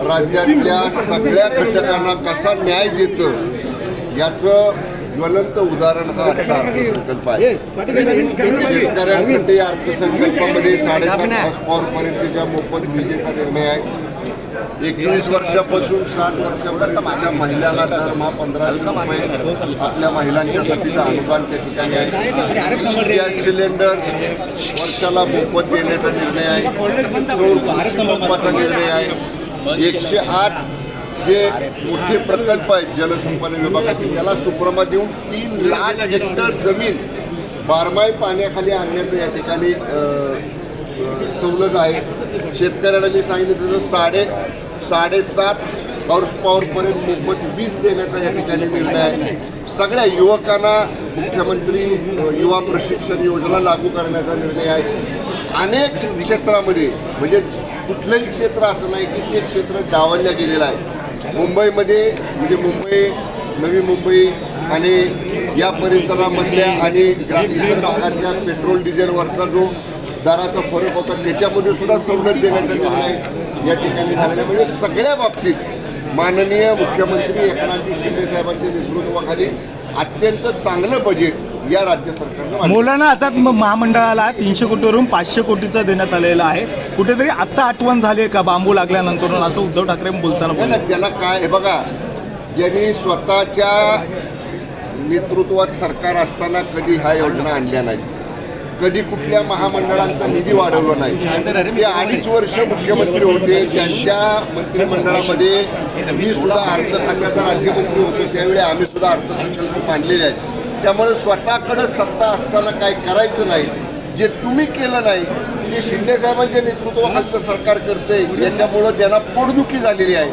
राज्यातल्या सगळ्या घटकांना कसा न्याय देतो याचं ज्वलंत उदाहरण हा आजचा अर्थसंकल्प आहे. शेतकऱ्यांसाठी अर्थसंकल्पामध्ये साडेसात हॉर्स पॉवर पर्यंतच्या मोफत विजेचा निर्णय आहे. एकवीस वर्षापासून सात वर्षापर्यंतच्या महिलांना दरमहा पंधराशे रुपये आपल्या महिलांच्यासाठीचं अनुदान त्या ठिकाणी आहे. गॅस सिलेंडर वर्षाला मोफत देण्याचा निर्णय आहे. सौर निर्णय आहे. एकशे आठ जे मोठे प्रकल्प आहेत जलसंपन्न विभागाचे त्याला सुप्रमा देऊन तीन लाख हेक्टर जमीन बारमाही पाण्याखाली आणण्याचं या ठिकाणी सवलत आहे. शेतकऱ्याला मी सांगितलं त्याचं साडे साडेसात हॉर्स पॉवरपर्यंत मोफत वीज देण्याचा या ठिकाणी निर्णय आहे. सगळ्या युवकांना मुख्यमंत्री युवा प्रशिक्षण योजना लागू करण्याचा निर्णय आहे. अनेक क्षेत्रामध्ये म्हणजे कुठलंही क्षेत्र असं नाही की ते क्षेत्र डावलल्या गेलेलं आहे. मुंबईमध्ये म्हणजे मुंबई नवी मुंबई आणि या परिसरामधल्या आणि ग्रामीण इतर भागातल्या पेट्रोल डिझेलवरचा जो दराचा फरक होता त्याच्यामध्ये सुद्धा सवलत देण्याचा निर्णय या ठिकाणी झालेला म्हणजे सगळ्या बाबतीत माननीय मुख्यमंत्री एकनाथजी शिंदे साहेबांच्या नेतृत्वाखाली अत्यंत चांगलं बजेट या राज्य सरकारनं. मौलाना म- महामंडळाला तीनशे कोटीवरून पाचशे कोटीचं देण्यात आलेलं आहे. कुठेतरी आत्ता आठवण झाली आहे का? बांबू लागल्यानंतर असं उद्धव ठाकरे बोलताना नाही त्याला काय हे बघा ज्यांनी स्वतःच्या नेतृत्वात सरकार असताना कधी ह्या योजना आणल्या नाहीत. कधी कुठल्या महामंडळांचा निधी वाढवला नाही. ते अडीच वर्ष मुख्यमंत्री होते त्यांच्या मंत्रिमंडळामध्ये मी सुद्धा अर्थ खात्याचा राज्यमंत्री होतो त्यावेळी आम्ही सुद्धा अर्थसंकल्प मांडलेले आहेत. त्यामुळे स्वतःकडं सत्ता असताना काय करायचं नाही. जे तुम्ही केलं नाही जे शिंदे साहेबांच्या नेतृत्वाखालचं सरकार करते याच्यामुळं त्यांना पोटदुखी झालेली आहे.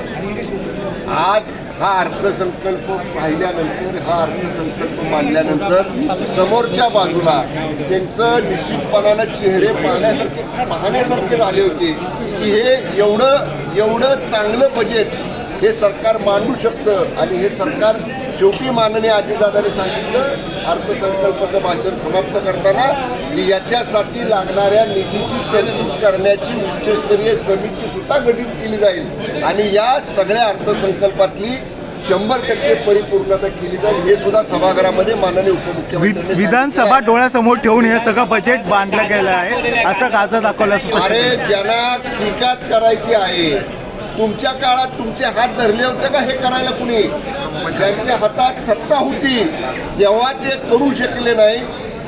आज हा अर्थसंकल्प पाहिल्यानंतर हा अर्थसंकल्प मांडल्यानंतर समोरच्या बाजूला त्यांचं निश्चितपणानं चेहरे पाहण्यासारखे पाहण्यासारखे झाले होते की हे एवढं एवढं चांगलं बजेट हे सरकार मांडू शकतं आणि हे सरकार शेवटी माननीय अजितदादांनी सांगितलं अर्थसंकल्पाचं भाषण समाप्त करताना की याच्यासाठी लागणाऱ्या निधीची तरतूद करण्याची उच्चस्तरीय समिती सुद्धा गठीत केली जाईल. आणि या सगळ्या अर्थसंकल्पातली शंभर टक्के परिपूर्णता केली जाईल हे सुद्धा सभागृहामध्ये माननीय उपमुख्यमंत्री विधानसभा डोळ्यासमोर ठेवून हे सगळं बजेट बांधलं गेलं आहे असं गाजं दाखवलं अरे ज्यांना टीकाच करायची आहे तुमच्या काळात तुमचे हात धरले होते का हे करायला कुणी? ज्यांच्या हातात सत्ता होती तेव्हा ते करू शकले नाही.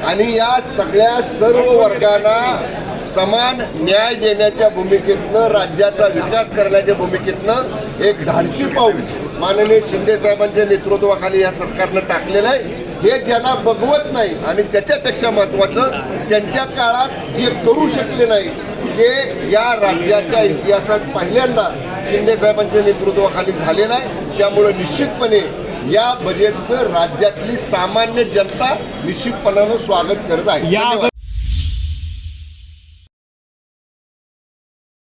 आणि या सगळ्या सर्व वर्गांना समान न्याय देण्याच्या भूमिकेतनं राज्याचा विकास करण्याच्या भूमिकेतनं एक धाडशी पाऊल माननीय शिंदे साहेबांच्या नेतृत्वाखाली या सरकारनं टाकलेलं आहे. हे ज्यांना बघवत नाही आणि त्याच्यापेक्षा महत्त्वाचं त्यांच्या काळात जे करू शकले नाही ते या राज्याच्या इतिहासात पहिल्यांदा शिंदे साहेबांच्या नेतृत्वाखाली झालेलं आहे. त्यामुळं निश्चितपणे या बजेटचं राज्यातली सामान्य जनता निश्चितपणानं स्वागत करत आहे.